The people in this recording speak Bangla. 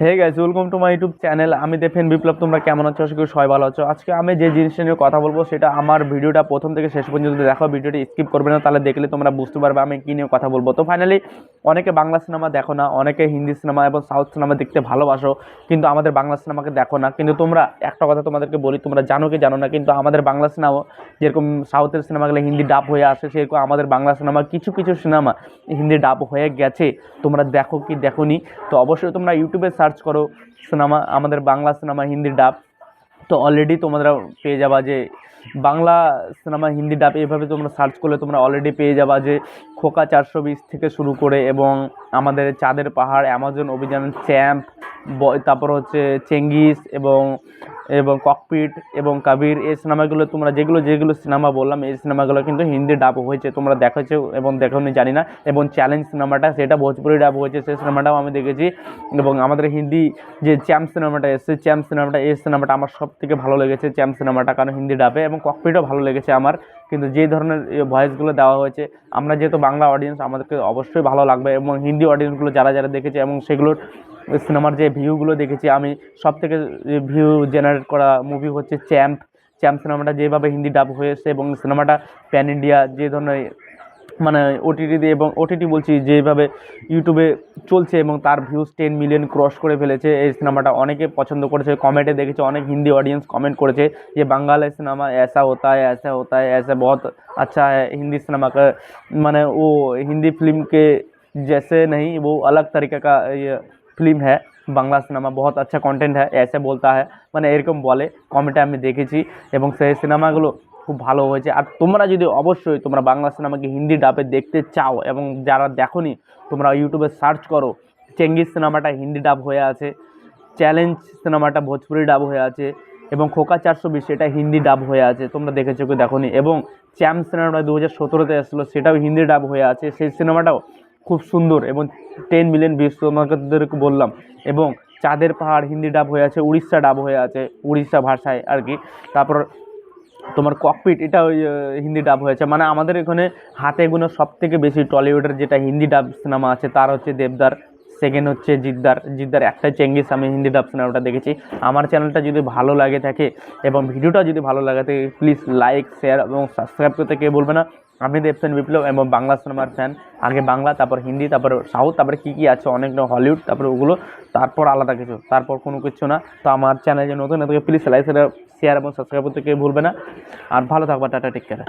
Hey guys welcome to my YouTube channel আমি দেখেন বিপ্লব, তোমরা কেমন আছো? আশা করি সবাই ভালো আছো। আজকে আমি যে জিনিসটা নিয়ে কথা বলব, সেটা আমার ভিডিওটা প্রথম থেকে শেষ পর্যন্ত দেখো। ভিডিওটি স্কিপ করবে না, তাহলে দেখলে তোমরা বুঝতে পারবে আমি কী নিয়ে কথা বলব। তো ফাইনালি অনেকে বাংলা সিনেমা দেখো না, অনেকে হিন্দি সিনেমা এবং সাউথ সিনেমা দেখতে ভালোবাসো, কিন্তু আমাদের বাংলা সিনেমাকে দেখো না। কিন্তু তোমরা, একটা কথা তোমাদেরকে বলি, তোমরা জানো কি জানো না, কিন্তু আমাদের বাংলা সিনেমা, যেরকম সাউথের সিনেমাগুলো হিন্দি ডাব হয়ে আসে, সেরকম আমাদের বাংলা সিনেমা কিছু কিছু সিনেমা হিন্দি ডাব হয়ে গেছে। তোমরা দেখো কি দেখোনি? তো অবশ্যই তোমরা ইউটিউবে সার্চ করো সিনেমা, আমাদের বাংলা সিনেমা হিন্দি ডাব। তো অলরেডি তোমরা পেয়ে যাবা যে বাংলা সিনেমা হিন্দি ডাব এভাবে তোমরা সার্চ করলে তোমরা অলরেডি পেয়ে যাবা যে খোকা চারশো বিশ থেকে শুরু করে এবং আমাদের চাঁদের পাহাড়, অ্যামাজন, অভিযান, চ্যাম্প তারপর হচ্ছে চেঙ্গিস এবং এবং ককপিট এবং কাবির, এই সিনেমাগুলো তোমরা যেগুলো যেগুলো সিনেমা বললাম, এই সিনেমাগুলো কিন্তু হিন্দি ডাব হয়েছে, তোমরা দেখেছ এবং দেখোনি, জানি না। এবং চ্যালেঞ্জ সিনেমাটা, সেটা ভোজপুরি ডাব হয়েছে, সেই সিনেমাটাও আমি দেখেছি। এবং আমাদের হিন্দি যে চ্যাম্প সিনেমাটা এসেছে, চ্যাম্প সিনেমাটা, এই সিনেমাটা আমার সব থেকে ভালো লেগেছে, চ্যাম্প সিনেমাটা, কারণ হিন্দি ডাবে এবং ককপিটও ভালো লেগেছে আমার। কিন্তু যে ধরনের ভয়েসগুলো দেওয়া হয়েছে, আমরা যেহেতু বাংলা অডিয়েন্স আমাদেরকে অবশ্যই ভালো লাগবে। এবং হিন্দি অডিয়েন্সগুলো যারা যারা দেখেছে, এবং সেগুলোর সিনেমার যে ভিউগুলো দেখেছি আমি সব থেকে ভিউ জেনারেট করা মুভি হচ্ছে চ্যাম্প চ্যাম্প সিনেমাটা যেভাবে হিন্দি ডাব হয়েছে এবং সিনেমাটা প্যান ইন্ডিয়া যে ধরনের মানে ওটিটিতে এবং ওটিটি বলছি যেভাবে ইউটিউবে চলছে এবং তার ভিউজ টেন মিলিয়ন ক্রস করে ফেলেছে এই সিনেমাটা অনেকে পছন্দ করেছে কমেন্টে দেখেছে অনেক হিন্দি অডিয়েন্স কমেন্ট করেছে যে বাঙ্গাল সিনেমা ऐसा होता है ऐसा होता है ऐसा बहुत अच्छा है हिंदी सिनेमा का मैंने वो हिंदी फिल्म के जैसे नहीं वो अलग तरीके का ये ফিল্ম হ্যাঁ বাংলা সিনেমা বহুত আচ্ছা কন্টেন্ট হ্যাঁ এসে বলতা হ্যাঁ মানে এরকম বলে কমেন্টে আমি দেখেছি এবং সেই সিনেমাগুলো খুব ভালো হয়েছে আর তোমরা যদি অবশ্যই তোমরা বাংলা সিনেমাকে হিন্দি ডাবে দেখতে চাও এবং যারা দেখোনি তোমরা ইউটিউবে সার্চ করো চেঙ্গিস সিনেমাটা হিন্দি ডাব হয়ে আছে চ্যালেঞ্জ সিনেমাটা ভোজপুরি ডাব হয়ে আছে এবং খোকা চারশো বিশ এটা হিন্দি ডাব হয়ে আছে তোমরা দেখেছ কি দেখোনি এবং চ্যাম্প সিনেমাটা দু হাজার সতেরোতে আসলো সেটাও হিন্দি ডাব হয়ে আছে সেই সিনেমাটাও খুব সুন্দর এবং টেন মিলিয়ন ভিউজ বললাম এবং চাঁদের পাহাড়, হিন্দি ডাব হয়ে আছে, উড়িষ্যা ডাব হয়ে আছে, উড়িষ্যা ভাষায় আর কি। তারপর তোমার ককপিট এটা হিন্দি ডাব হয়েছে। মানে আমাদের এখানে হাতে গুনে সব থেকে বেশি টলিউডের যেটা হিন্দি ডাব সিনেমা আছে, তার হচ্ছে দেবদার। সেকেন্ড হচ্ছে জিদ্দার জিদ্দার একটাই চেঙ্গিস, আমি হিন্দি ডাব সিনেমাটা দেখেছি। আমার চ্যানেলটা যদি ভালো লাগে থাকে এবং ভিডিওটা যদি ভালো লাগে থাকে প্লিজ লাইক শেয়ার এবং সাবস্ক্রাইব করতে কে বলবে না। আমি দেবসেন বিপ্লব এবং বাংলা সিনেমার ফ্যান আগে বাংলা, তারপর হিন্দি, তারপর সাউথ তারপরে কী কী আছে, অনেক হলিউড তারপর ওগুলো, তারপর আলাদা কিছু, তারপর কোনো কিছু না। তো আমার চ্যানেল যে নতুন এটাকে প্লিজ লাইক শেয়ার এবং সাবস্ক্রাইব করতে কেউ ভুলবে না। আর ভালো থাকবা, টাটা টেক কেয়ার